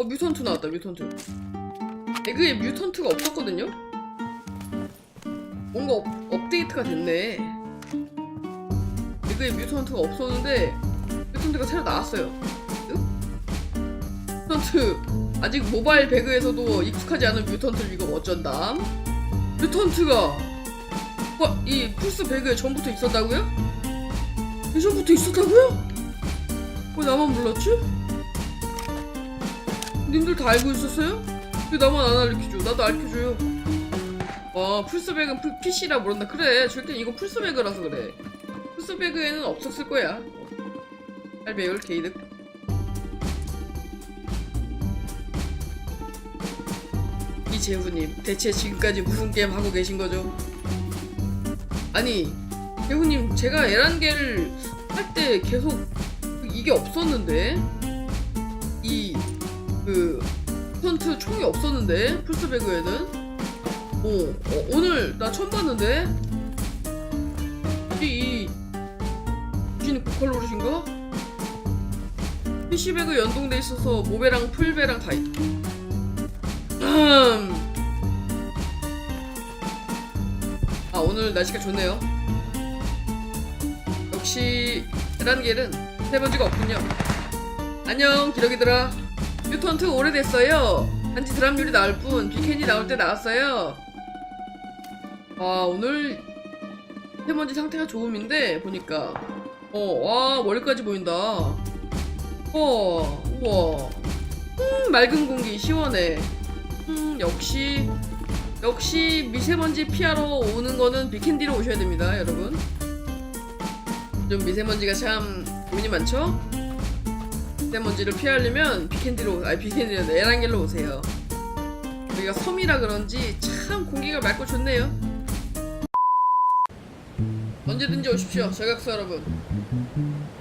어 뮤턴트 나왔다 뮤턴트 에그에 뮤턴트가 없었거든요? 뭔가 업, 업데이트가 됐네 에그에 뮤턴트가 없었는데 뮤턴트가 새로 나왔어요 응? 뮤턴트 아직 모바일 배그에서도 익숙하지 않은 뮤턴트를 이거 어쩐담 뮤턴트가 와, 이 플스 배그에 전부터 있었다고요? 예전부터 있었다고요? 왜 나만 몰랐지? 님들 다 알고 있었어요? 왜 나만 안 알려주죠? 나도 알려줘요. 아, 플스백은 플- PC라 모른다. 그래, 절대 이거 플스백이라서 그래. 플스백에는 없었을 거야. 잘 배울 게이득. 이재훈님, 대체 지금까지 무슨 게임 하고 계신 거죠? 아니, 재훈님, 제가 에란게를 할 때 계속 이게 없었는데 이 그 턴트 총이 없었는데 플스배그에는 어, 어, 오늘 나 처음 봤는데 이 귀신 고컬로르신가? PC배그 연동돼 있어서 모배랑 풀배랑 다 있. 음. 아 오늘 날씨가 좋네요. 역시 에란겔은 해본 적 없군요. 안녕 기러기들아. 뮤턴트 오래됐어요. 단지 드랍률이 나올 뿐 비켄이 나올 때 나왔어요. 아 오늘 해먼지 상태가 좋음인데 보니까 어와 머리까지 보인다. 어 우와 음 맑은 공기 시원해. 음 역시 역시 미세먼지 피하러 오는 거는 비캔디로 오셔야 됩니다 여러분. 좀 미세먼지가 참 고민이 많죠? 미세먼지를 피하려면 비캔디로 아니 비캔디는 에란겔로 오세요. 여기가 섬이라 그런지 참 공기가 맑고 좋네요. 언제든지 오십시오, 저격수 여러분.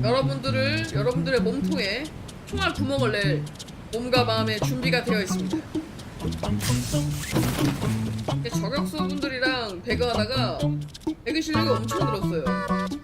여러분들을 여러분들의 몸통에 총알 구멍을 낼 몸과 마음의 준비가 되어 있습니다. 저격수분들이랑 배그하다가 배그 실력이 엄청 늘었어요.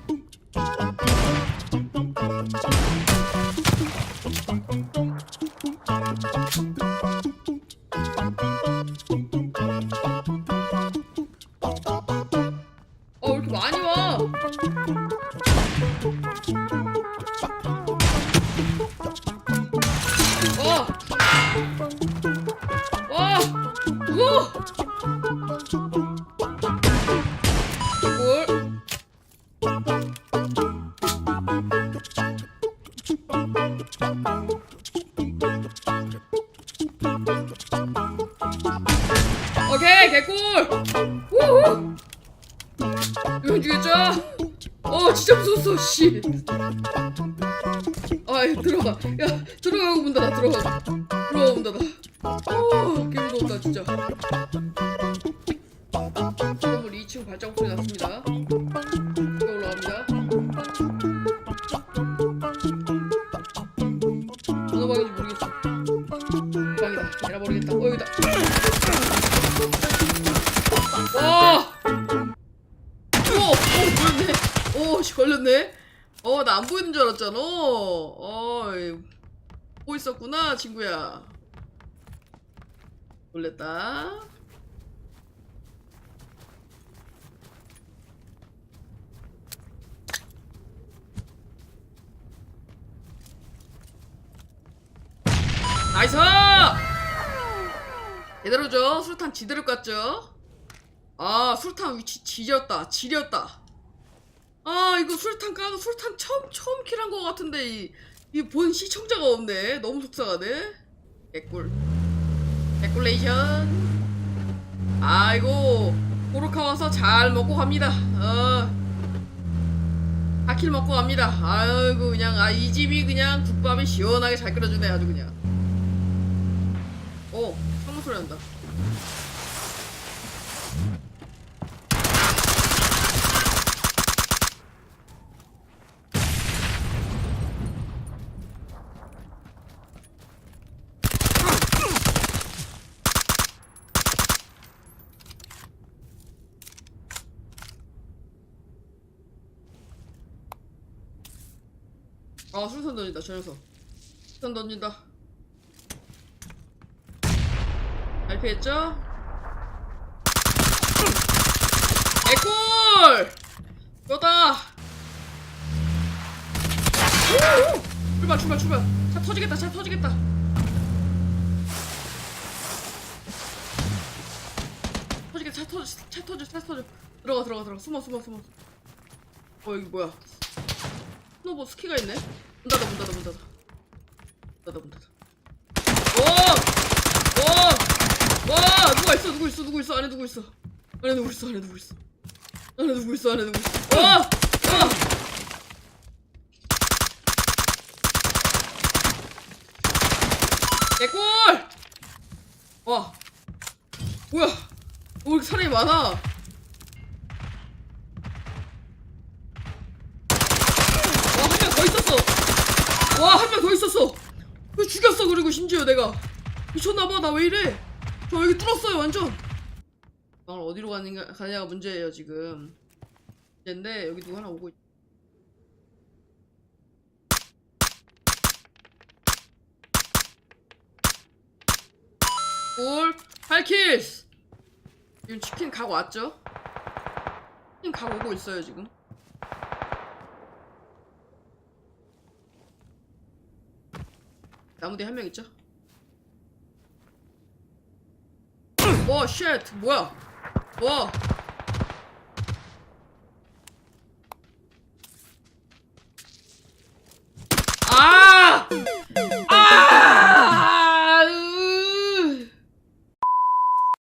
우와! 뭘? 오케이, 개꿀! 우후! 이건 죽였죠? 어 진짜 무서웠어 씨 아이 들어가 야 들어가고 문 닫아 들어가 들어가고 문 닫아 어 개무서웠다 진짜 건물 2층 발자국 소리 났습니다 이거 올라갑니다 어느 방인지 모르겠어 방이다 에라 모르겠다 어 여기다 와 오! 오! 걸렸네. 오, 씨, 걸렸네. 어, 나 안 보이는 줄 알았잖아. 어, 보고 있었구나, 친구야. 놀랬다. 나이스! 제대로죠? 수류탄 지대로 깠죠? 아 술탄 위치 지렸다 지렸다 아 이거 술탄 까고 술탄 처음 처음 킬한 것 같은데 이 이 본 시청자가 없네 너무 속상하네 개꿀 개꿀레이션 아이고 고르카 와서 잘 먹고 갑니다. 어. 아킬 먹고 갑니다. 아이고 그냥 아 이 집이 그냥 국밥이 시원하게 잘 끓여주네 아주 그냥. 어 창문 소리 난다 아 술탄 던진다 저 녀석. 술탄 던진다. 잘 피했죠? 개꿀! 이거다! 출발 출발 출발. 차 터지겠다 차 터지겠다. 터지겠다 차 터져 차 터져 차 터져. 들어가 들어가 들어가. 숨어 숨어 숨어. 어 여기 뭐야 스노보 스키가 있네? 문 닫아 문 닫아 문 닫아. 문 닫아 문 닫아. 와! 와! 와! 누가 있어? 누구 있어? 누구 있어? 안에 누구 있어? 안에 누구 있어? 안에 누구 있어? 안에 누구 있어? 안에 누구 있어? 와! 와! 개꿀! 와. 뭐야? 왜 이렇게 사람이 많아 와 한 명 더 있었어 와 한 명 더 있었어. 왜 죽였어 그리고 심지어 내가. 미쳤나봐 나 왜 이래? 저 여기 뚫었어요 완전. 방을 어디로 가는가, 가냐가 문제예요 지금. 문제인데 여기 누구 하나 오고 있... 올 8킬 지금 치킨 각 왔죠? 치킨 각 오고 있어요 지금 나무대 한명 있죠? 와, 쉣, 뭐야? 와,